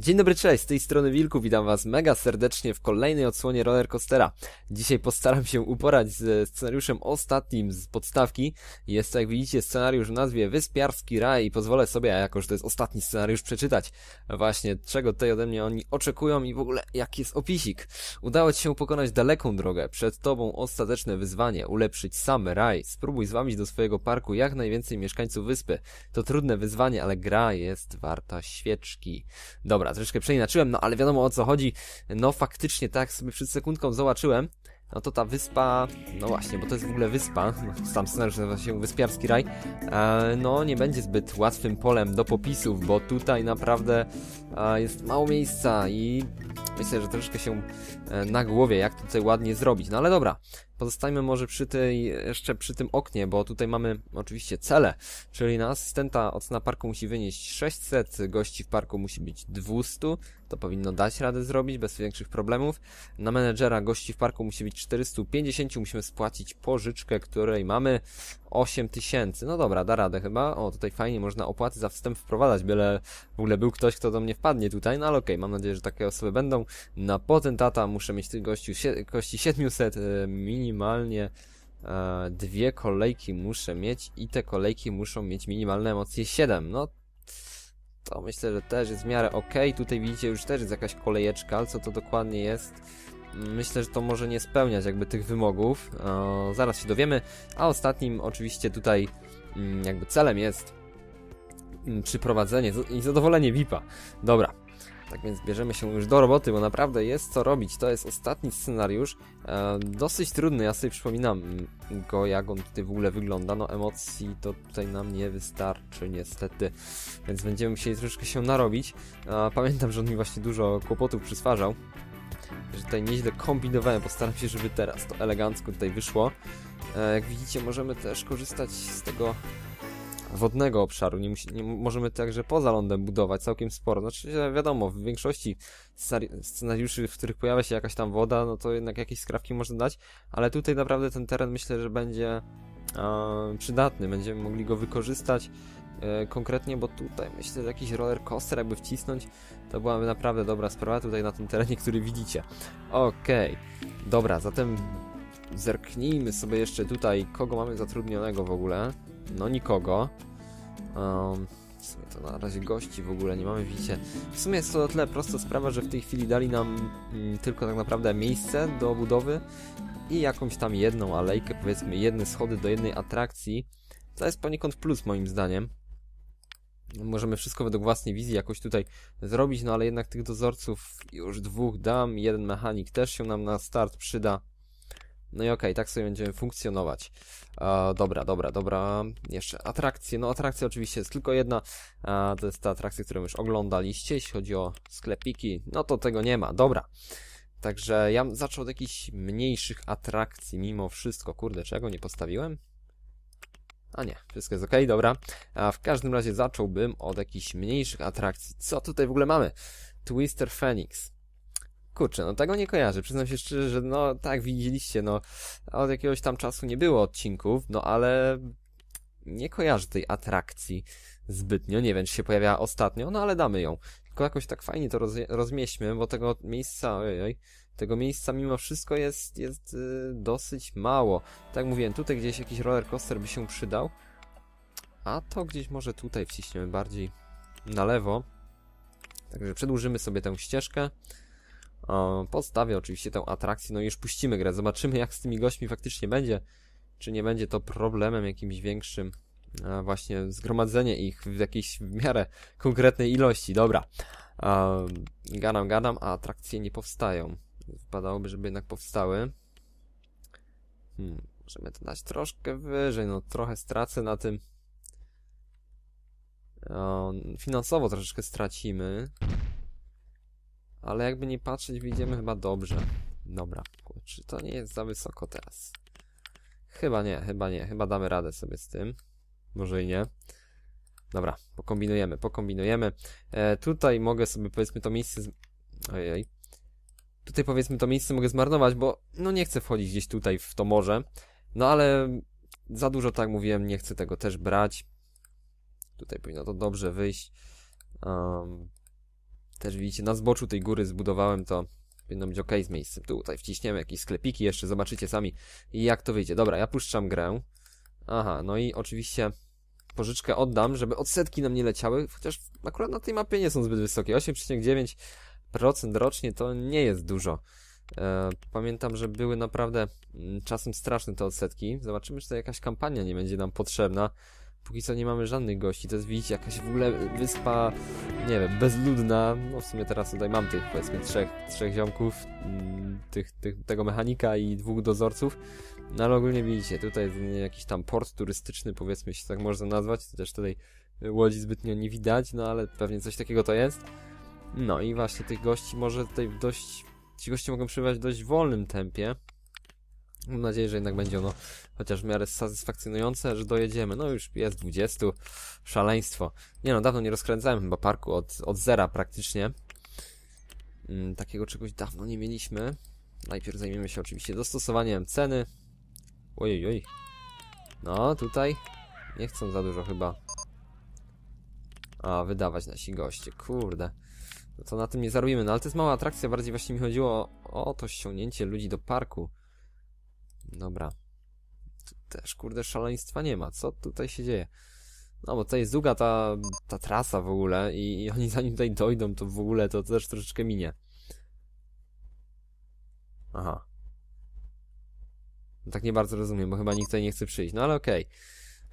Dzień dobry, cześć, z tej strony Wilku, witam was mega serdecznie w kolejnej odsłonie Rollercoastera. Dzisiaj postaram się uporać ze scenariuszem ostatnim z podstawki. Jest to, jak widzicie, scenariusz w nazwie Wyspiarski Raj i pozwolę sobie, a jako że to jest ostatni scenariusz, przeczytać właśnie, czego tutaj ode mnie oni oczekują i w ogóle jaki jest opisik. Udało ci się pokonać daleką drogę, przed tobą ostateczne wyzwanie, ulepszyć sam raj. Spróbuj zwabić do swojego parku jak najwięcej mieszkańców wyspy. To trudne wyzwanie, ale gra jest warta świeczki. Dobra, Dobra, troszeczkę przeinaczyłem, no ale wiadomo o co chodzi. No faktycznie, tak sobie przed sekundką zobaczyłem, no to ta wyspa, no właśnie, bo to jest w ogóle wyspa, sam scenariusz nazywa się Wyspiarski Raj, e, no nie będzie zbyt łatwym polem do popisów, bo tutaj naprawdę e, jest mało miejsca i myślę, że troszeczkę się e, na głowie, jak tutaj ładnie zrobić, no ale dobra, Pozostajmy może przy tej, jeszcze przy tym oknie, bo tutaj mamy oczywiście cele, czyli na asystenta ocena parku musi wynieść 600, gości w parku musi być 200, to powinno dać radę zrobić bez większych problemów. Na menedżera gości w parku musi być 450, musimy spłacić pożyczkę, której mamy 8000. No dobra, da radę chyba. O, tutaj fajnie można opłaty za wstęp wprowadzać, byle w ogóle był ktoś, kto do mnie wpadnie tutaj, no ale okej, okay, mam nadzieję, że takie osoby będą. Na potentata muszę mieć tych gości, kości 700 e, minimalnie. E, dwie kolejki muszę mieć i te kolejki muszą mieć minimalne emocje 7. No to myślę, że też jest w miarę ok. Tutaj widzicie już też jest jakaś kolejeczka, ale co to dokładnie jest? Myślę, że to może nie spełniać jakby tych wymogów. O, zaraz się dowiemy. A ostatnim oczywiście tutaj mm, jakby celem jest mm, przyprowadzenie i zadowolenie VIP-a. Dobra, tak więc bierzemy się już do roboty, bo naprawdę jest co robić. To jest ostatni scenariusz. E, dosyć trudny, ja sobie przypominam go, jak on tutaj w ogóle wygląda. No emocji to tutaj nam nie wystarczy niestety, więc będziemy musieli troszeczkę się narobić. E, pamiętam, że on mi właśnie dużo kłopotów przyswarzał. Że tutaj nieźle kombinowałem, postaram się, żeby teraz to elegancko tutaj wyszło. E, jak widzicie, możemy też korzystać z tego wodnego obszaru. Nie, musi, nie możemy także poza lądem budować całkiem sporo. Znaczy, wiadomo, w większości scenariuszy, w których pojawia się jakaś tam woda, no to jednak jakieś skrawki można dać, ale tutaj naprawdę ten teren myślę, że będzie e, przydatny. Będziemy mogli go wykorzystać e, konkretnie, bo tutaj myślę, że jakiś roller coaster jakby wcisnąć, to byłaby naprawdę dobra sprawa tutaj na tym terenie, który widzicie. Okej, okay. dobra, zatem zerknijmy sobie jeszcze tutaj, kogo mamy zatrudnionego w ogóle. No nikogo. Um, w sumie to na razie gości w ogóle nie mamy, widzicie. W sumie jest to o tyle prosta sprawa, że w tej chwili dali nam mm, tylko tak naprawdę miejsce do budowy i jakąś tam jedną alejkę, powiedzmy jedne schody do jednej atrakcji. To jest poniekąd plus moim zdaniem. Możemy wszystko według własnej wizji jakoś tutaj zrobić, no ale jednak tych dozorców już dwóch dam, jeden mechanik też się nam na start przyda. No i okej, okay, tak sobie będziemy funkcjonować. E, dobra, dobra, dobra. Jeszcze atrakcje. No atrakcja oczywiście jest tylko jedna. E, to jest ta atrakcja, którą już oglądaliście. Jeśli chodzi o sklepiki, no to tego nie ma. Dobra. Także ja zaczął od jakichś mniejszych atrakcji mimo wszystko. Kurde, czego nie postawiłem? A nie, wszystko jest ok, dobra. A w każdym razie zacząłbym od jakichś mniejszych atrakcji. Co tutaj w ogóle mamy? Twister Phoenix. Kurczę, no tego nie kojarzę. Przyznam się szczerze, że no tak, widzieliście, no od jakiegoś tam czasu nie było odcinków, no ale nie kojarzę tej atrakcji zbytnio. Nie wiem, czy się pojawiała ostatnio, no ale damy ją. Tylko jakoś tak fajnie to roz, rozmieśćmy, bo tego miejsca, ojej, tego miejsca mimo wszystko jest, jest yy, dosyć mało. Tak mówiłem, tutaj gdzieś jakiś roller coaster by się przydał, a to gdzieś może tutaj wciśniemy bardziej na lewo. Także przedłużymy sobie tę ścieżkę. Postawię oczywiście tę atrakcję, no i już puścimy grę. Zobaczymy jak z tymi gośćmi faktycznie będzie. Czy nie będzie to problemem jakimś większym. A właśnie zgromadzenie ich w jakiejś w miarę konkretnej ilości. Dobra. gadam, gadam, a atrakcje nie powstają. Wypadałoby, żeby jednak powstały. Hmm, możemy to dać troszkę wyżej, no trochę stracę na tym. finansowo troszeczkę stracimy. Ale jakby nie patrzeć, wyjdziemy chyba dobrze. Dobra, czy to nie jest za wysoko teraz? Chyba nie, chyba nie. Chyba damy radę sobie z tym. Może i nie. Dobra, pokombinujemy, pokombinujemy. E, tutaj mogę sobie powiedzmy to miejsce... Z... Ojej. Tutaj powiedzmy to miejsce mogę zmarnować, bo no nie chcę wchodzić gdzieś tutaj w to morze. No ale za dużo, tak mówiłem, nie chcę tego też brać. Tutaj powinno to dobrze wyjść. Um, Też widzicie, na zboczu tej góry zbudowałem to. Powinno być ok z miejscem. Tutaj wciśniemy jakieś sklepiki jeszcze, zobaczycie sami jak to wyjdzie. Dobra, ja puszczam grę. Aha, no i oczywiście pożyczkę oddam, żeby odsetki nam nie leciały, chociaż akurat na tej mapie nie są zbyt wysokie. 8,9% rocznie to nie jest dużo. E, pamiętam, że były naprawdę mm, czasem straszne te odsetki. Zobaczymy, czy to jakaś kampania nie będzie nam potrzebna. Póki co nie mamy żadnych gości. To jest, widzicie, jakaś w ogóle wyspa, nie wiem, bezludna. No w sumie teraz tutaj mam tych, powiedzmy, trzech, trzech ziomków, mm, tych, tych, tego mechanika i dwóch dozorców. No ale ogólnie widzicie, tutaj jest jakiś tam port turystyczny, powiedzmy się tak można nazwać. To też tutaj łodzi zbytnio nie widać, no ale pewnie coś takiego to jest. No i właśnie tych gości może tutaj dość... Ci goście mogą przybywać w dość wolnym tempie. Mam nadzieję, że jednak będzie ono chociaż w miarę satysfakcjonujące, że dojedziemy. No już jest 20, szaleństwo. Nie no, dawno nie rozkręcałem chyba parku od, od zera praktycznie. Mm, takiego czegoś dawno nie mieliśmy. Najpierw zajmiemy się oczywiście dostosowaniem ceny. Ojej, oj. No, tutaj nie chcą za dużo chyba. A, wydawać nasi goście, kurde. No to na tym nie zarobimy, no ale to jest mała atrakcja, bardziej właśnie mi chodziło o, o to ściągnięcie ludzi do parku. Dobra. Tu też, kurde, szaleństwa nie ma. Co tutaj się dzieje? No, bo tutaj jest długa ta, ta trasa w ogóle i, i oni zanim tutaj dojdą, to w ogóle to też troszeczkę minie. Aha. No, tak nie bardzo rozumiem, bo chyba nikt tutaj nie chce przyjść. No ale okej. Okay.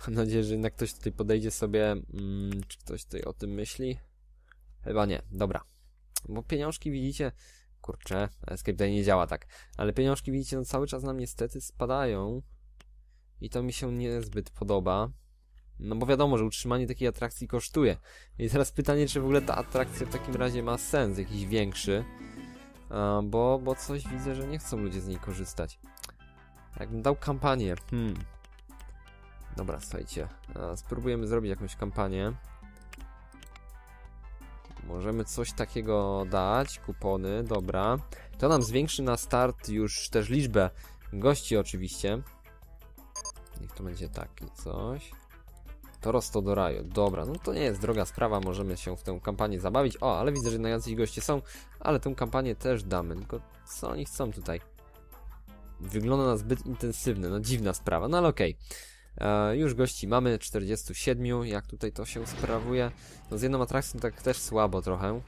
Mam nadzieję, że jednak ktoś tutaj podejdzie sobie... Mm, czy ktoś tutaj o tym myśli? Chyba nie. Dobra. Bo pieniążki widzicie Kurczę, Escape Day nie działa tak. Ale pieniążki, widzicie, no cały czas nam niestety spadają. I to mi się niezbyt podoba. No bo wiadomo, że utrzymanie takiej atrakcji kosztuje. I teraz pytanie, czy w ogóle ta atrakcja w takim razie ma sens jakiś większy. Bo, bo coś widzę, że nie chcą ludzie z niej korzystać. Jakbym dał kampanię. Hmm. Dobra, słuchajcie. Spróbujemy zrobić jakąś kampanię. Możemy coś takiego dać, kupony, dobra. To nam zwiększy na start już też liczbę gości oczywiście. Niech to będzie taki coś. Torosto do raju, dobra, no to nie jest droga sprawa, możemy się w tę kampanię zabawić. O, ale widzę, że na goście są, ale tę kampanię też damy, tylko co oni chcą tutaj? Wygląda na zbyt intensywny, no dziwna sprawa, no ale okej. Okay. E, już gości mamy 47, jak tutaj to się sprawuje. No z jedną atrakcją tak też słabo trochę.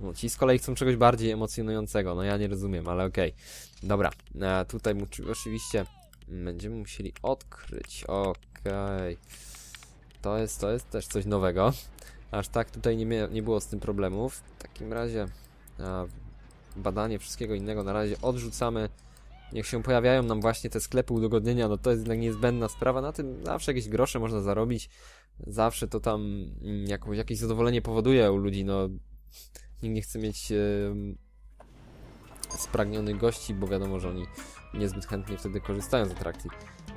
No, ci z kolei chcą czegoś bardziej emocjonującego, no ja nie rozumiem, ale okej. Okay. Dobra, e, tutaj oczywiście będziemy musieli odkryć, okej. Okay. To jest, to jest też coś nowego. Aż tak tutaj nie, nie było z tym problemów. W takim razie e, badanie wszystkiego innego na razie odrzucamy. Niech się pojawiają nam właśnie te sklepy udogodnienia, no to jest jednak niezbędna sprawa, na tym zawsze jakieś grosze można zarobić, zawsze to tam mm, jakoś, jakieś zadowolenie powoduje u ludzi, no nikt nie chce mieć spragnionych gości, bo wiadomo, że oni niezbyt chętnie wtedy korzystają z atrakcji.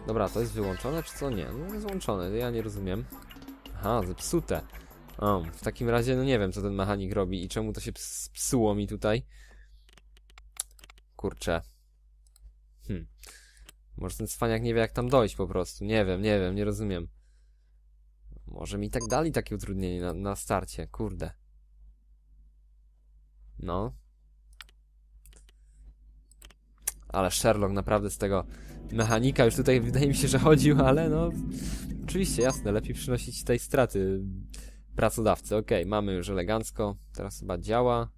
Dobra, to jest wyłączone, czy co? Nie, no jest włączone, ja nie rozumiem. Aha, zepsute. O, w takim razie, no nie wiem, co ten mechanik robi i czemu to się psuło mi tutaj. Kurczę. Może ten cwaniak nie wie jak tam dojść po prostu. Nie wiem, nie wiem, nie rozumiem. Może mi tak dali takie utrudnienie na, na starcie, kurde. No. Ale Sherlock naprawdę z tego mechanika już tutaj wydaje mi się, że chodził, ale no... Oczywiście, jasne, lepiej przynosić tej straty pracodawcy. Okay, mamy już elegancko. Teraz chyba działa.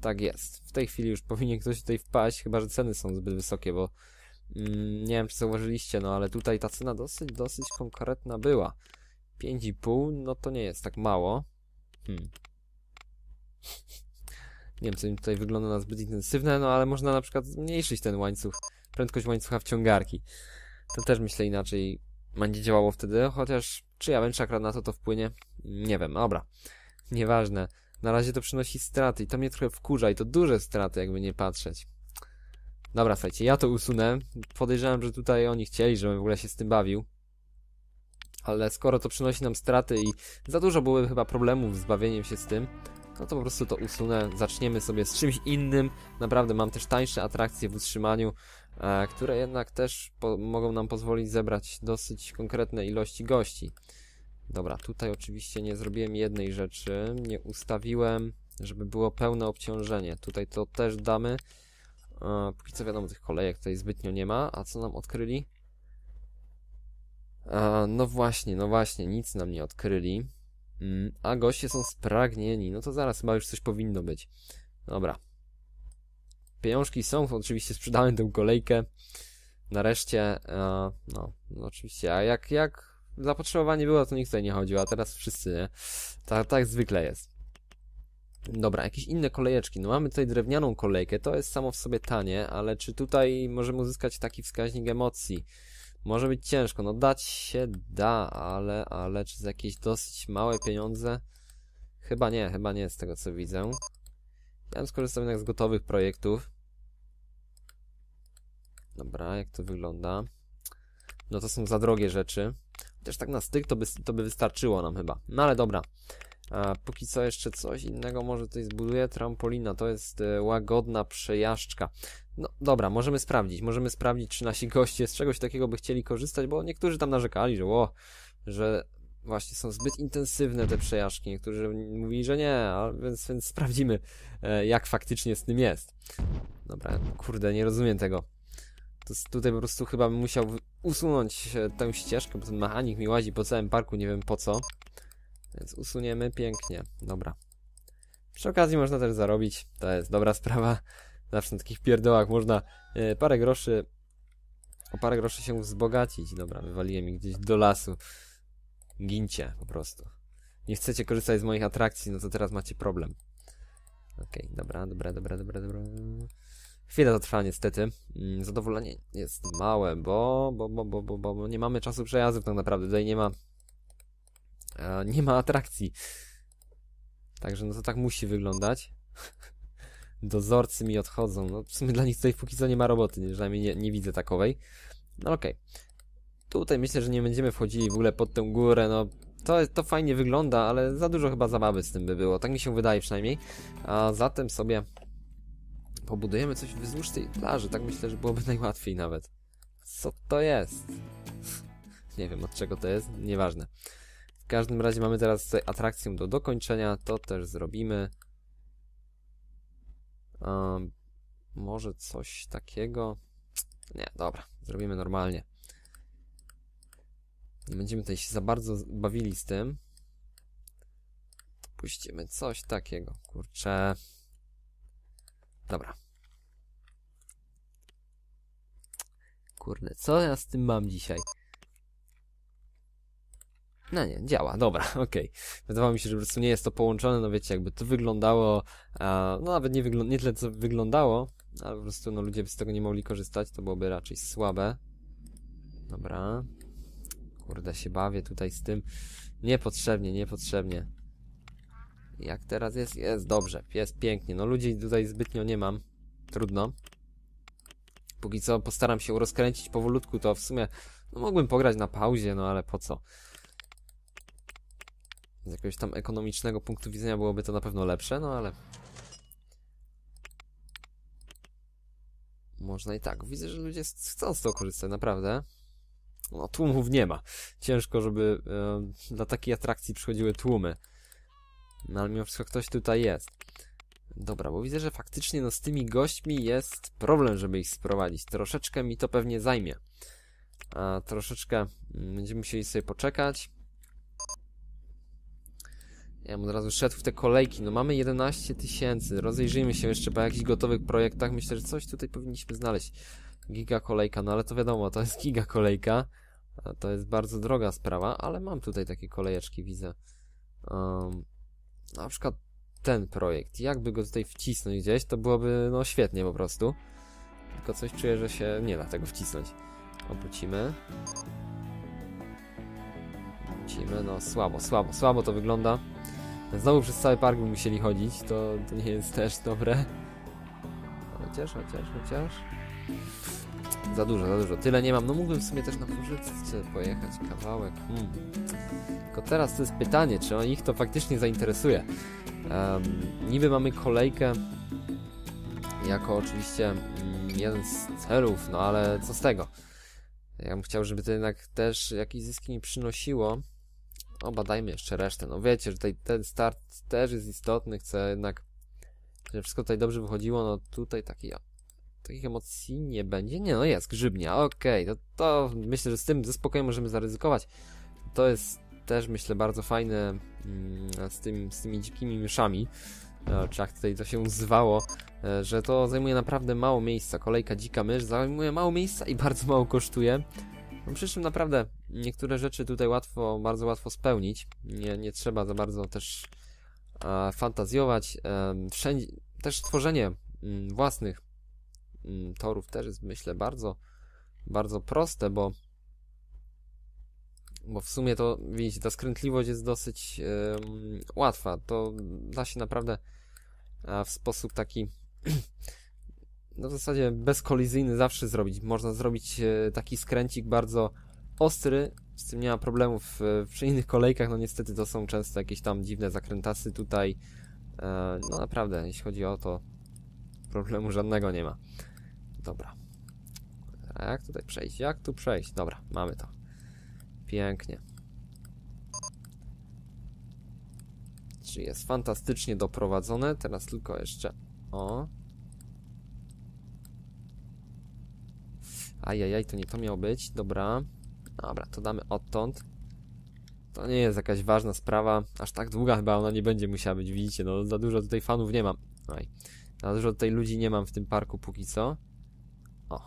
Tak jest. W tej chwili już powinien ktoś tutaj wpaść, chyba że ceny są zbyt wysokie, bo nie wiem czy zauważyliście, no ale tutaj ta cena dosyć, dosyć konkretna była. 5,5 no to nie jest tak mało. Hmm. Nie wiem, co mi tutaj wygląda na zbyt intensywne, no ale można na przykład zmniejszyć ten łańcuch, prędkość łańcucha wciągarki. To też myślę inaczej będzie działało wtedy, chociaż czy ja akurat na to to wpłynie? Nie wiem, dobra. Nieważne. Na razie to przynosi straty i to mnie trochę wkurza i to duże straty, jakby nie patrzeć. Dobra, słuchajcie, ja to usunę. Podejrzewam, że tutaj oni chcieli, żebym w ogóle się z tym bawił. Ale skoro to przynosi nam straty i za dużo byłoby chyba problemów z bawieniem się z tym, no to po prostu to usunę. Zaczniemy sobie z czymś innym. Naprawdę mam też tańsze atrakcje w utrzymaniu, e, które jednak też mogą nam pozwolić zebrać dosyć konkretne ilości gości. Dobra, tutaj oczywiście nie zrobiłem jednej rzeczy. Nie ustawiłem, żeby było pełne obciążenie. Tutaj to też damy. E, póki co wiadomo, tych kolejek tutaj zbytnio nie ma. A co nam odkryli? E, no właśnie, no właśnie, nic nam nie odkryli. Mm, a goście są spragnieni. No to zaraz chyba już coś powinno być. Dobra. Pieniążki są, oczywiście sprzedałem tę kolejkę. Nareszcie, e, no, no oczywiście, a jak, jak zapotrzebowanie było, to nikt tutaj nie chodził, a teraz wszyscy, nie? Tak, tak zwykle jest. Dobra, jakieś inne kolejeczki. No mamy tutaj drewnianą kolejkę, to jest samo w sobie tanie, ale czy tutaj możemy uzyskać taki wskaźnik emocji? Może być ciężko, no dać się da, ale, ale czy za jakieś dosyć małe pieniądze? Chyba nie, chyba nie z tego co widzę. Ja bym skorzystał jednak z gotowych projektów. Dobra, jak to wygląda? No to są za drogie rzeczy. Chociaż tak na styk to by, to by wystarczyło nam chyba. No ale dobra. A, póki co jeszcze coś innego może tutaj zbuduję. Trampolina to jest e, łagodna przejażdżka. No dobra, możemy sprawdzić. Możemy sprawdzić, czy nasi goście z czegoś takiego by chcieli korzystać, bo niektórzy tam narzekali, że o, że właśnie są zbyt intensywne te przejażdżki. Niektórzy mówili, że nie, a więc, więc sprawdzimy, e, jak faktycznie z tym jest. Dobra, kurde, nie rozumiem tego. To tutaj po prostu chyba bym musiał usunąć e, tę ścieżkę, bo ten mechanik mi łazi po całym parku, nie wiem po co. Więc usuniemy pięknie. Dobra. Przy okazji można też zarobić. To jest dobra sprawa. Zawsze na takich pierdołach można e, parę groszy o parę groszy się wzbogacić. Dobra, wywaliłem ich gdzieś do lasu. Gincie po prostu. Nie chcecie korzystać z moich atrakcji, no to teraz macie problem. Okej, okay, dobra, dobra, dobra, dobra, dobra. Chwilę to trwa niestety. Mm, zadowolenie jest małe, bo, bo, bo, bo, bo, bo nie mamy czasu przejazdów tak naprawdę. Tutaj nie ma e, nie ma atrakcji. Także no to tak musi wyglądać. Dozorcy mi odchodzą. No w sumie dla nich tutaj póki co nie ma roboty, przynajmniej nie, nie widzę takowej. No okej. Okay. Tutaj myślę, że nie będziemy wchodzili w ogóle pod tę górę, no to, to fajnie wygląda, ale za dużo chyba zabawy z tym by było. Tak mi się wydaje przynajmniej. A zatem sobie pobudujemy coś wzdłuż tej plaży. Tak myślę, że byłoby najłatwiej nawet. Co to jest? Nie wiem od czego to jest, nieważne. Każdym razie mamy teraz tutaj atrakcję do dokończenia, to też zrobimy. Um, może coś takiego? Nie, dobra, zrobimy normalnie. Nie będziemy tutaj się za bardzo bawili z tym. Puścimy coś takiego. Kurczę. Dobra. Kurde, co ja z tym mam dzisiaj? No nie, działa, dobra, okej. Okay. Wydawało mi się, że po prostu nie jest to połączone, no wiecie, jakby to wyglądało, a, no nawet nie, wyglą nie tyle co wyglądało, ale po prostu no ludzie by z tego nie mogli korzystać, to byłoby raczej słabe. Dobra. Kurde, się bawię tutaj z tym. Niepotrzebnie, niepotrzebnie. Jak teraz jest? Jest dobrze, jest pięknie. No ludzi tutaj zbytnio nie mam. Trudno. Póki co postaram się rozkręcić powolutku, to w sumie no mógłbym pograć na pauzie, no ale po co? Z jakiegoś tam ekonomicznego punktu widzenia byłoby to na pewno lepsze, no ale... Można i tak. Widzę, że ludzie chcą z tego korzystać, naprawdę. No, tłumów nie ma. Ciężko, żeby e, dla takiej atrakcji przychodziły tłumy. No, ale mimo wszystko ktoś tutaj jest. Dobra, bo widzę, że faktycznie no, z tymi gośćmi jest problem, żeby ich sprowadzić. Troszeczkę mi to pewnie zajmie. A troszeczkę mm, będziemy musieli sobie poczekać. Ja bym od razu szedł w te kolejki. No mamy 11 tysięcy. Rozejrzyjmy się jeszcze po jakichś gotowych projektach. Myślę, że coś tutaj powinniśmy znaleźć. Giga kolejka, no ale to wiadomo, to jest giga kolejka. To jest bardzo droga sprawa, ale mam tutaj takie kolejeczki, widzę. Um, na przykład ten projekt. Jakby go tutaj wcisnąć gdzieś, to byłoby no świetnie po prostu. Tylko coś czuję, że się nie da tego wcisnąć. Obrócimy. No słabo, słabo, słabo to wygląda. Znowu przez cały park by musieli chodzić, to, to nie jest też dobre. Chociaż, chociaż, chociaż... Za dużo, za dużo. Tyle nie mam. No mógłbym w sumie też na Płużycce pojechać kawałek. Hmm. Tylko teraz to jest pytanie, czy ich to faktycznie zainteresuje. Um, niby mamy kolejkę jako oczywiście mm, jeden z celów, no ale co z tego? Ja bym chciał, żeby to jednak też jakieś zyski mi przynosiło. Obadajmy jeszcze resztę. No wiecie, że tutaj ten start też jest istotny, chcę jednak, żeby wszystko tutaj dobrze wychodziło, no tutaj taki, takich emocji nie będzie. Nie, no jest, grzybnia, okej, okay, to, to myślę, że z tym ze spokojem możemy zaryzykować. To jest też, myślę, bardzo fajne mm, z, tym, z tymi dzikimi myszami, e, czy jak tutaj to się zwało, e, że to zajmuje naprawdę mało miejsca. Kolejka dzika mysz zajmuje mało miejsca i bardzo mało kosztuje. No przy czym naprawdę niektóre rzeczy tutaj łatwo, bardzo łatwo spełnić. Nie, nie trzeba za bardzo też e, fantazjować. E, wszędzie, też tworzenie m, mm, własnych m, mm, torów też jest myślę bardzo, bardzo proste, bo bo w sumie to, widzicie, ta skrętliwość jest dosyć łatwa. To da się naprawdę w sposób taki no w zasadzie bezkolizyjny zawsze zrobić. Można zrobić e, taki skręcik bardzo ostry, z tym nie ma problemów. Przy innych kolejkach, no niestety to są często jakieś tam dziwne zakrętasy tutaj. E, no naprawdę, jeśli chodzi o to, problemu żadnego nie ma. Dobra. A jak tutaj przejść? Jak tu przejść? Dobra, mamy to. Pięknie. Czy jest fantastycznie doprowadzone? Teraz tylko jeszcze... O, Ajajaj, to nie to miało być. Dobra. Dobra, to damy odtąd. To nie jest jakaś ważna sprawa. Aż tak długa chyba ona nie będzie musiała być, widzicie. No, za dużo tutaj fanów nie mam. Oj. Za dużo tutaj ludzi nie mam w tym parku póki co. O.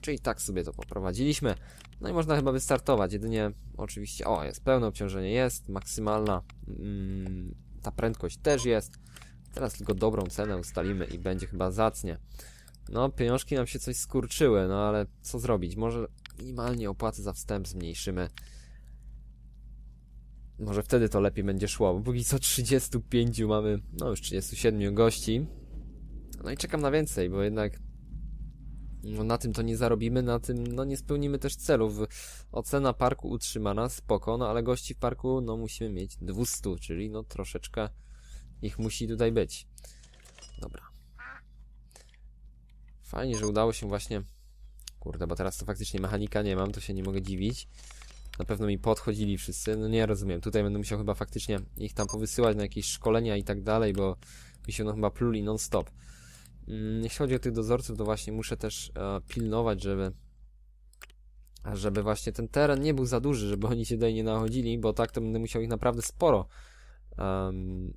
Czyli tak sobie to poprowadziliśmy. No i można chyba wystartować. Jedynie oczywiście... O, jest pełne obciążenie. Jest. Maksymalna. Mm, ta prędkość też jest. Teraz tylko dobrą cenę ustalimy i będzie chyba zacnie. No, pieniążki nam się coś skurczyły, no ale co zrobić? Może minimalnie opłaty za wstęp zmniejszymy. Może wtedy to lepiej będzie szło, bo póki co 35 mamy, no już 37 gości. No i czekam na więcej, bo jednak no, na tym to nie zarobimy, na tym no nie spełnimy też celów. Ocena parku utrzymana, spoko, no ale gości w parku no musimy mieć 200, czyli no troszeczkę ich musi tutaj być. Dobra. Fajnie, że udało się właśnie... Kurde, bo teraz to faktycznie mechanika nie mam, to się nie mogę dziwić. Na pewno mi podchodzili wszyscy, no nie rozumiem. Tutaj będę musiał chyba faktycznie ich tam powysyłać na jakieś szkolenia i tak dalej, bo mi się no chyba pluli non-stop. Mm, jeśli chodzi o tych dozorców, to właśnie muszę też e, pilnować, żeby żeby właśnie ten teren nie był za duży, żeby oni się tutaj nie nachodzili, bo tak to będę musiał ich naprawdę sporo um,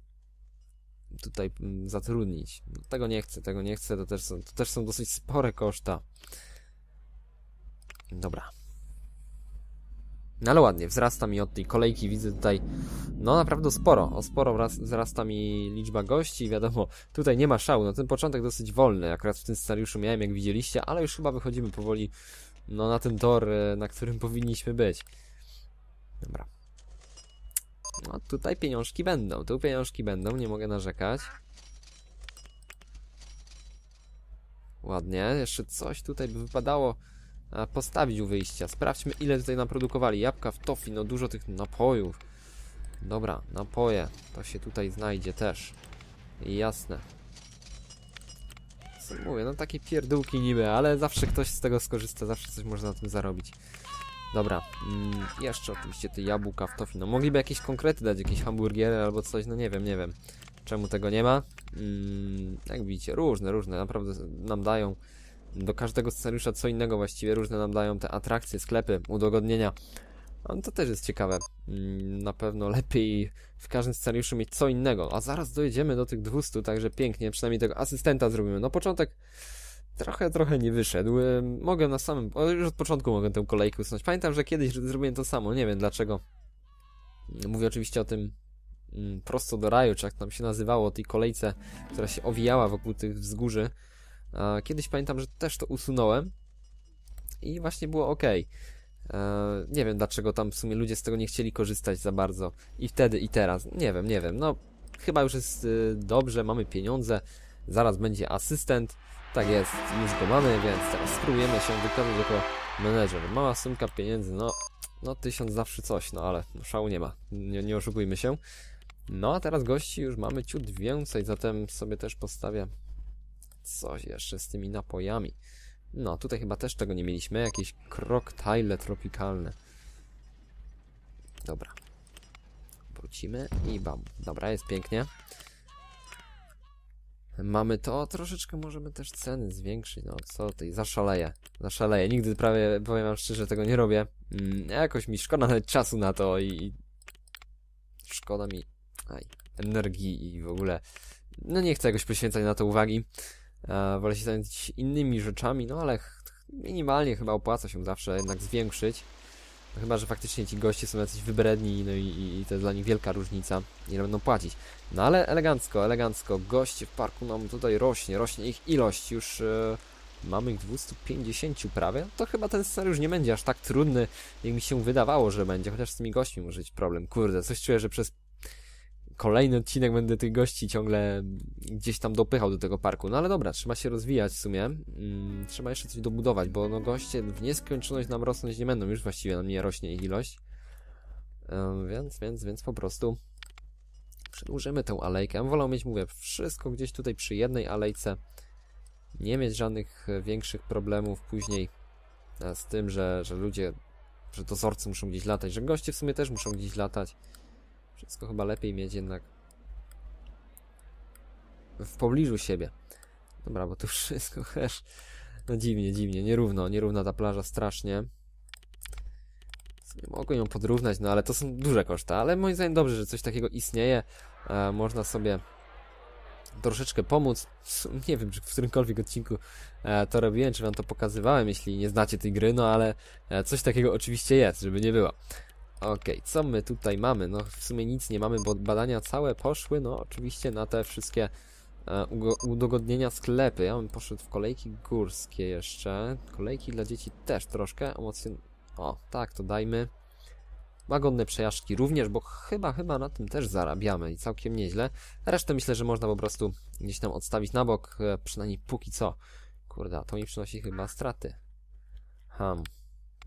tutaj mm, zatrudnić. Tego nie chcę, tego nie chcę, to też są, to też są dosyć spore koszta. Dobra. No ale ładnie, wzrasta mi od tej kolejki, widzę tutaj, no naprawdę sporo, o sporo wzrasta mi liczba gości, wiadomo, tutaj nie ma szału, no ten początek dosyć wolny, akurat w tym scenariuszu miałem, jak widzieliście, ale już chyba wychodzimy powoli, no na ten tor, e, na którym powinniśmy być. Dobra. No tutaj pieniążki będą, tu pieniążki będą, nie mogę narzekać. Ładnie, jeszcze coś tutaj by wypadało e, postawić u wyjścia. Sprawdźmy ile tutaj naprodukowali. Jabłka w tofi, no dużo tych napojów. Dobra, napoje, to się tutaj znajdzie też. Jasne. Co mówię, no takie pierdółki niby, ale zawsze ktoś z tego skorzysta, zawsze coś można na tym zarobić. Dobra, mm, jeszcze oczywiście te jabłka w tofi. No mogliby jakieś konkrety dać, jakieś hamburgery albo coś, no nie wiem, nie wiem. Czemu tego nie ma? Mm, jak widzicie, różne, różne, naprawdę nam dają do każdego scenariusza co innego właściwie, różne nam dają te atrakcje, sklepy, udogodnienia. No, to też jest ciekawe. Mm, na pewno lepiej w każdym scenariuszu mieć co innego. A zaraz dojedziemy do tych 200, także pięknie, przynajmniej tego asystenta zrobimy. No początek trochę, trochę nie wyszedł. Mogę na samym, już od początku mogę tę kolejkę usunąć. Pamiętam, że kiedyś zrobiłem to samo, nie wiem dlaczego. Mówię oczywiście o tym mm, prosto do raju, czy jak tam się nazywało, o tej kolejce, która się owijała wokół tych wzgórzy. Kiedyś pamiętam, że też to usunąłem i właśnie było ok. Nie wiem dlaczego tam w sumie ludzie z tego nie chcieli korzystać za bardzo. I wtedy, i teraz. Nie wiem, nie wiem. No, chyba już jest y, dobrze, mamy pieniądze. Zaraz będzie asystent. Tak jest, już go mamy, więc teraz spróbujemy się wykazać jako menedżer. Mała sumka pieniędzy, no, no tysiąc zawsze coś, no ale szału nie ma, nie, nie oszukujmy się. No a teraz gości już mamy ciut więcej, zatem sobie też postawię coś jeszcze z tymi napojami. No, tutaj chyba też tego nie mieliśmy, jakieś kroktyle tropikalne. Dobra. Wrócimy i bam. Dobra, jest pięknie. Mamy to, troszeczkę możemy też ceny zwiększyć, no co tutaj, zaszaleję, zaszaleję, nigdy prawie, powiem wam szczerze, tego nie robię, mm, jakoś mi szkoda nawet czasu na to i, i szkoda mi, aj, energii i w ogóle, no nie chcę jakoś poświęcać na to uwagi, e, wolę się zająć innymi rzeczami, no ale minimalnie chyba opłaca się zawsze jednak zwiększyć, no chyba, że faktycznie ci goście są jacyś wybredni, no i, i, to jest dla nich wielka różnica, ile będą płacić. No ale elegancko, elegancko, goście w parku nam tutaj rośnie, rośnie ich ilość, już e, mamy ich 250 prawie. To chyba ten scenariusz nie będzie aż tak trudny, jak mi się wydawało, że będzie, chociaż z tymi gośćmi może być problem. Kurde, coś czuję, że przez kolejny odcinek będę tych gości ciągle gdzieś tam dopychał do tego parku. No ale dobra, trzeba się rozwijać w sumie. Hmm, trzeba jeszcze coś dobudować, bo no goście w nieskończoność nam rosnąć nie będą. Już właściwie nam nie rośnie ich ilość. więc, więc, więc po prostu przedłużymy tę alejkę. Ja bym mieć, mówię, wszystko gdzieś tutaj przy jednej alejce. Nie mieć żadnych większych problemów później e, z tym, że, że ludzie, że dozorcy muszą gdzieś latać, że goście w sumie też muszą gdzieś latać. Wszystko chyba lepiej mieć jednak w pobliżu siebie. Dobra, bo to wszystko też no dziwnie, dziwnie, nierówno, nierówna ta plaża strasznie. Nie mogę ją podrównać, no ale to są duże koszta, ale moim zdaniem dobrze, że coś takiego istnieje. E, można sobie troszeczkę pomóc. Nie wiem, czy w którymkolwiek odcinku e, to robiłem, czy wam to pokazywałem, jeśli nie znacie tej gry, no ale e, coś takiego oczywiście jest, żeby nie było. Okej, okay, co my tutaj mamy? No w sumie nic nie mamy, bo badania całe poszły, no oczywiście na te wszystkie e, udogodnienia sklepy. Ja bym poszedł w kolejki górskie jeszcze. Kolejki dla dzieci też troszkę. Emocjon... O, tak, to dajmy. Łagodne przejażdżki również, bo chyba, chyba na tym też zarabiamy i całkiem nieźle. Resztę myślę, że można po prostu gdzieś tam odstawić na bok, e, przynajmniej póki co. Kurde, to mi przynosi chyba straty. Hmm.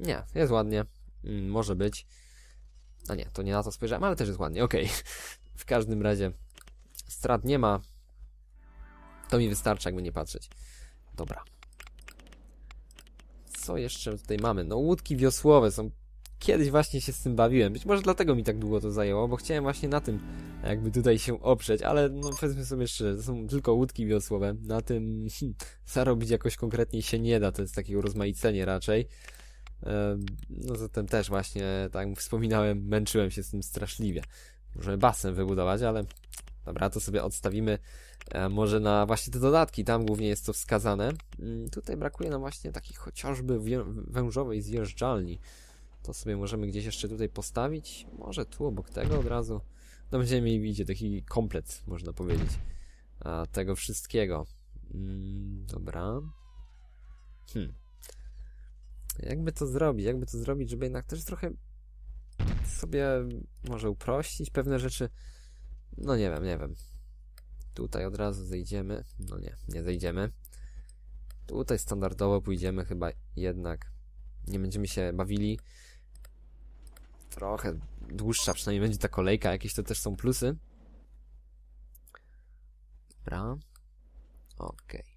Nie, jest ładnie. Mm, może być. A nie, to nie na to spojrzałem, ale też jest ładnie, okej. Okay. W każdym razie strat nie ma. To mi wystarczy, jakby nie patrzeć. Dobra. Co jeszcze tutaj mamy? No łódki wiosłowe są... Kiedyś właśnie się z tym bawiłem. Być może dlatego mi tak długo to zajęło, bo chciałem właśnie na tym jakby tutaj się oprzeć, ale no powiedzmy sobie szczerze, to są tylko łódki wiosłowe. Na tym zarobić jakoś konkretnie się nie da, to jest takie urozmaicenie raczej. No zatem też właśnie, tak jak wspominałem, męczyłem się z tym straszliwie. Możemy basen wybudować, ale dobra, to sobie odstawimy e, może na właśnie te dodatki, tam głównie jest to wskazane. Mm, tutaj brakuje nam właśnie takiej chociażby wężowej zjeżdżalni. To sobie możemy gdzieś jeszcze tutaj postawić, może tu obok tego od razu. No będziemy mieli, widzicie, taki komplet, można powiedzieć, tego wszystkiego. Mm, dobra. Hmm. Jakby to zrobić? Jakby to zrobić, żeby jednak też trochę sobie może uprościć pewne rzeczy? No nie wiem, nie wiem. Tutaj od razu zejdziemy. No nie, nie zejdziemy. Tutaj standardowo pójdziemy chyba jednak. Nie będziemy się bawili. Trochę dłuższa przynajmniej będzie ta kolejka. Jakieś to też są plusy. Dobra. Okej. Okay.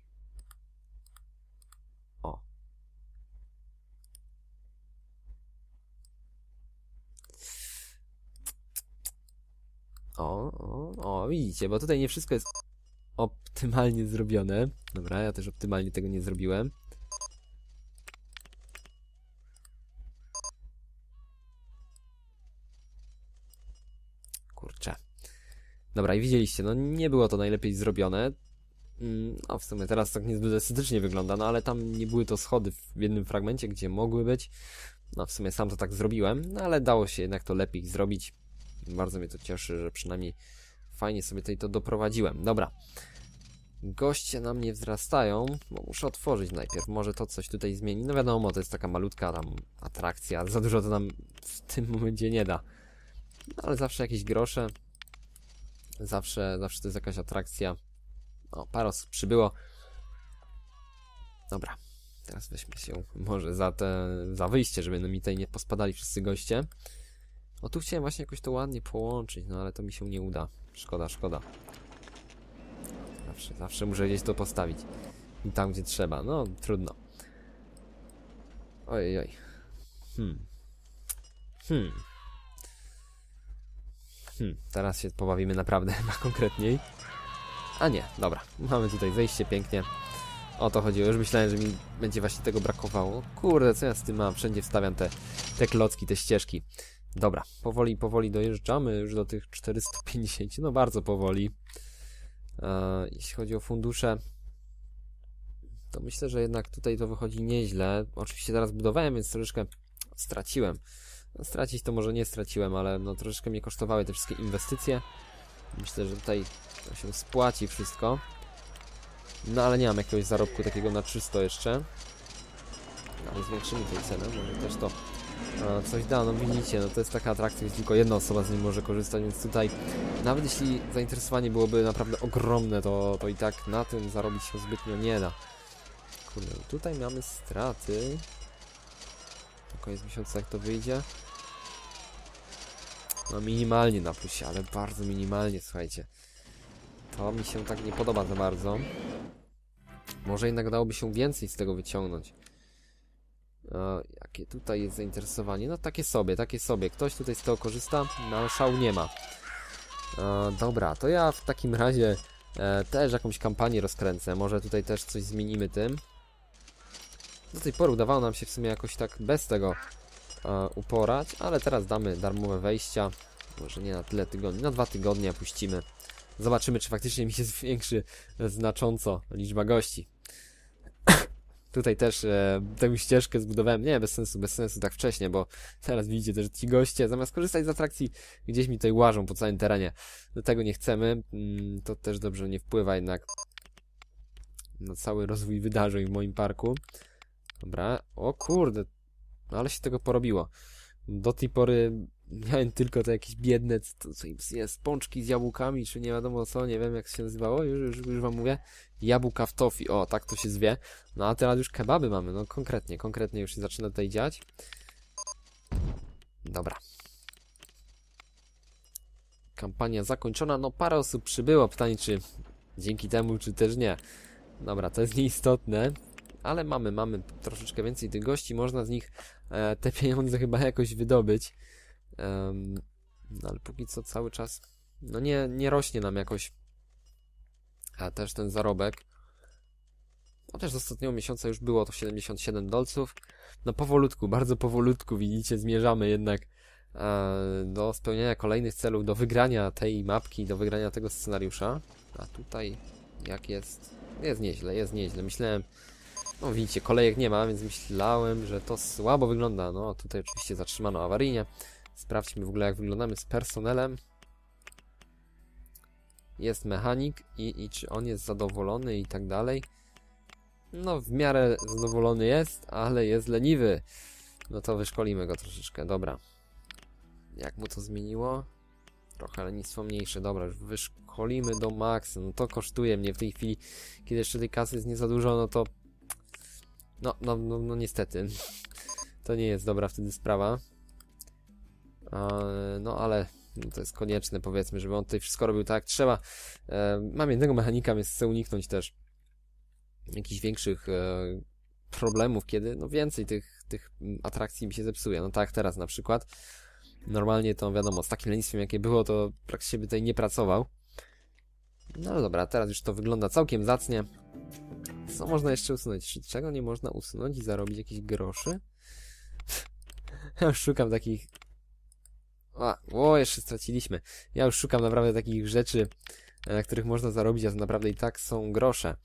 O, o, o, widzicie, bo tutaj nie wszystko jest optymalnie zrobione. Dobra, ja też optymalnie tego nie zrobiłem. Kurczę. Dobra, i widzieliście, no nie było to najlepiej zrobione. Mm, no w sumie teraz tak niezbyt estetycznie wygląda, no ale tam nie były to schody w jednym fragmencie, gdzie mogły być. No w sumie sam to tak zrobiłem, no ale dało się jednak to lepiej zrobić. Bardzo mnie to cieszy, że przynajmniej fajnie sobie tutaj to doprowadziłem. Dobra. Goście nam nie wzrastają, bo muszę otworzyć najpierw. Może to coś tutaj zmieni. No wiadomo, to jest taka malutka tam atrakcja. Za dużo to nam w tym momencie nie da. No, ale zawsze jakieś grosze. Zawsze, zawsze to jest jakaś atrakcja. O, paros przybyło. Dobra. Teraz weźmy się może za te, za wyjście, żeby mi tutaj nie pospadali wszyscy goście. O tu chciałem właśnie jakoś to ładnie połączyć, no ale to mi się nie uda. Szkoda, szkoda. Zawsze, zawsze muszę gdzieś to postawić. I tam, gdzie trzeba. No, trudno. Ojej, oj. Hmm. Hmm. Hmm, teraz się pobawimy naprawdę chyba konkretniej. A nie, dobra. Mamy tutaj zejście pięknie. O to chodziło. Już myślałem, że mi będzie właśnie tego brakowało. Kurde, co ja z tym mam? Wszędzie wstawiam te, te klocki, te ścieżki. Dobra, powoli, powoli dojeżdżamy już do tych 450. No bardzo powoli. E, jeśli chodzi o fundusze, to myślę, że jednak tutaj to wychodzi nieźle. Oczywiście teraz budowałem, więc troszeczkę straciłem. No, stracić to może nie straciłem, ale no troszeczkę mnie kosztowały te wszystkie inwestycje. Myślę, że tutaj to się spłaci wszystko. No ale nie mam jakiegoś zarobku takiego na czysto jeszcze. Ale zwiększymy tej cenę, może też to coś da. No widzicie, no to jest taka atrakcja, gdzie tylko jedna osoba z niej może korzystać, więc tutaj nawet jeśli zainteresowanie byłoby naprawdę ogromne, to, to i tak na tym zarobić się zbytnio nie da. Kurde, tutaj mamy straty. Na koniec miesiąca jak to wyjdzie. No minimalnie na plusie, ale bardzo minimalnie, słuchajcie. To mi się tak nie podoba za bardzo. Może jednak dałoby się więcej z tego wyciągnąć. E, jakie tutaj jest zainteresowanie? No takie sobie, takie sobie. Ktoś tutaj z tego korzysta? No szału nie ma. E, dobra, to ja w takim razie e, też jakąś kampanię rozkręcę. Może tutaj też coś zmienimy tym. Do tej pory udawało nam się w sumie jakoś tak bez tego e, uporać, ale teraz damy darmowe wejścia. Może nie na tyle tygodni, na dwa tygodnie puścimy. Zobaczymy, czy faktycznie mi się zwiększy znacząco liczba gości. Tutaj też e, tę ścieżkę zbudowałem, nie, bez sensu, bez sensu tak wcześnie, bo teraz widzicie też ci goście, zamiast korzystać z atrakcji, gdzieś mi tutaj łażą po całym terenie. Do tego nie chcemy, mm, to też dobrze nie wpływa jednak na cały rozwój wydarzeń w moim parku. Dobra, o kurde, ale się tego porobiło. Do tej pory miałem tylko te jakieś biedne, co, co im jest, pączki z jabłkami, czy nie wiadomo co, nie wiem jak się nazywało, już, już, już wam mówię. Jabłka w tofi, o, tak to się zwie. No a teraz już kebaby mamy, no konkretnie, konkretnie już się zaczyna tutaj dziać. Dobra. Kampania zakończona, no parę osób przybyło, pytanie czy dzięki temu, czy też nie. Dobra, to jest nieistotne ale mamy, mamy troszeczkę więcej tych gości, można z nich e, te pieniądze chyba jakoś wydobyć. Um, ale póki co cały czas, no nie, nie rośnie nam jakoś a też ten zarobek. No też z ostatniego miesiąca już było to 77 dolców. No powolutku, bardzo powolutku widzicie, zmierzamy jednak e, do spełniania kolejnych celów, do wygrania tej mapki, do wygrania tego scenariusza. A tutaj jak jest? Jest nieźle, jest nieźle. Myślałem, no widzicie, kolejek nie ma, więc myślałem, że to słabo wygląda. No tutaj oczywiście zatrzymano awaryjnie. Sprawdźmy w ogóle jak wyglądamy z personelem. Jest mechanik i, i czy on jest zadowolony i tak dalej. No w miarę zadowolony jest, ale jest leniwy. No to wyszkolimy go troszeczkę, dobra. Jak mu to zmieniło? Trochę lenistwo mniejsze, dobra, już wyszkolimy do maksa. No to kosztuje mnie w tej chwili, kiedy jeszcze tej kasy jest nie za dużo, no to no, no, no, no niestety. To nie jest dobra wtedy sprawa. No ale to jest konieczne powiedzmy, żeby on tutaj wszystko robił tak jak trzeba. E, mam jednego mechanika, więc chcę uniknąć też jakichś większych e, problemów, kiedy no więcej tych, tych atrakcji mi się zepsuje. No tak teraz na przykład. Normalnie to wiadomo, z takim lenistwem jakie było, to praktycznie by tutaj nie pracował. No dobra, teraz już to wygląda całkiem zacnie. Co można jeszcze usunąć? Czy czego nie można usunąć i zarobić jakieś groszy? ja szukam takich... O, o, jeszcze straciliśmy. Ja już szukam naprawdę takich rzeczy, e, na których można zarobić, a to naprawdę i tak są grosze.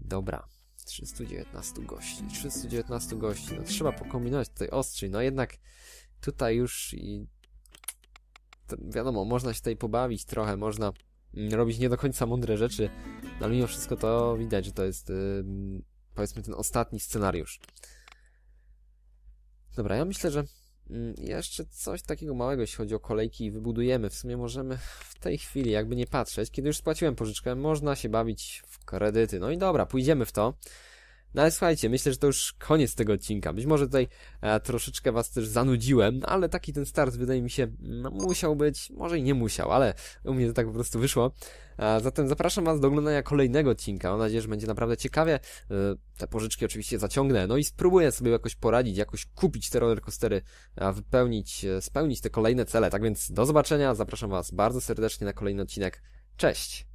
Dobra. 319 gości. 319 gości. No trzeba pokombinować tutaj ostrzej. No jednak tutaj już i... To wiadomo, można się tutaj pobawić trochę, można robić nie do końca mądre rzeczy, no ale mimo wszystko to widać, że to jest yy, powiedzmy ten ostatni scenariusz. Dobra, ja myślę, że jeszcze coś takiego małego, jeśli chodzi o kolejki, wybudujemy. W sumie możemy w tej chwili, jakby nie patrzeć, kiedy już spłaciłem pożyczkę, można się bawić w kredyty. No i dobra, pójdziemy w to. No ale słuchajcie, myślę, że to już koniec tego odcinka. Być może tutaj e, troszeczkę was też zanudziłem, ale taki ten start wydaje mi się no, musiał być, może i nie musiał, ale u mnie to tak po prostu wyszło. E, zatem zapraszam was do oglądania kolejnego odcinka. Mam nadzieję, że będzie naprawdę ciekawie. E, te pożyczki oczywiście zaciągnę, no i spróbuję sobie jakoś poradzić, jakoś kupić te rollercoastery, a wypełnić, e, spełnić te kolejne cele. Tak więc do zobaczenia, zapraszam was bardzo serdecznie na kolejny odcinek. Cześć!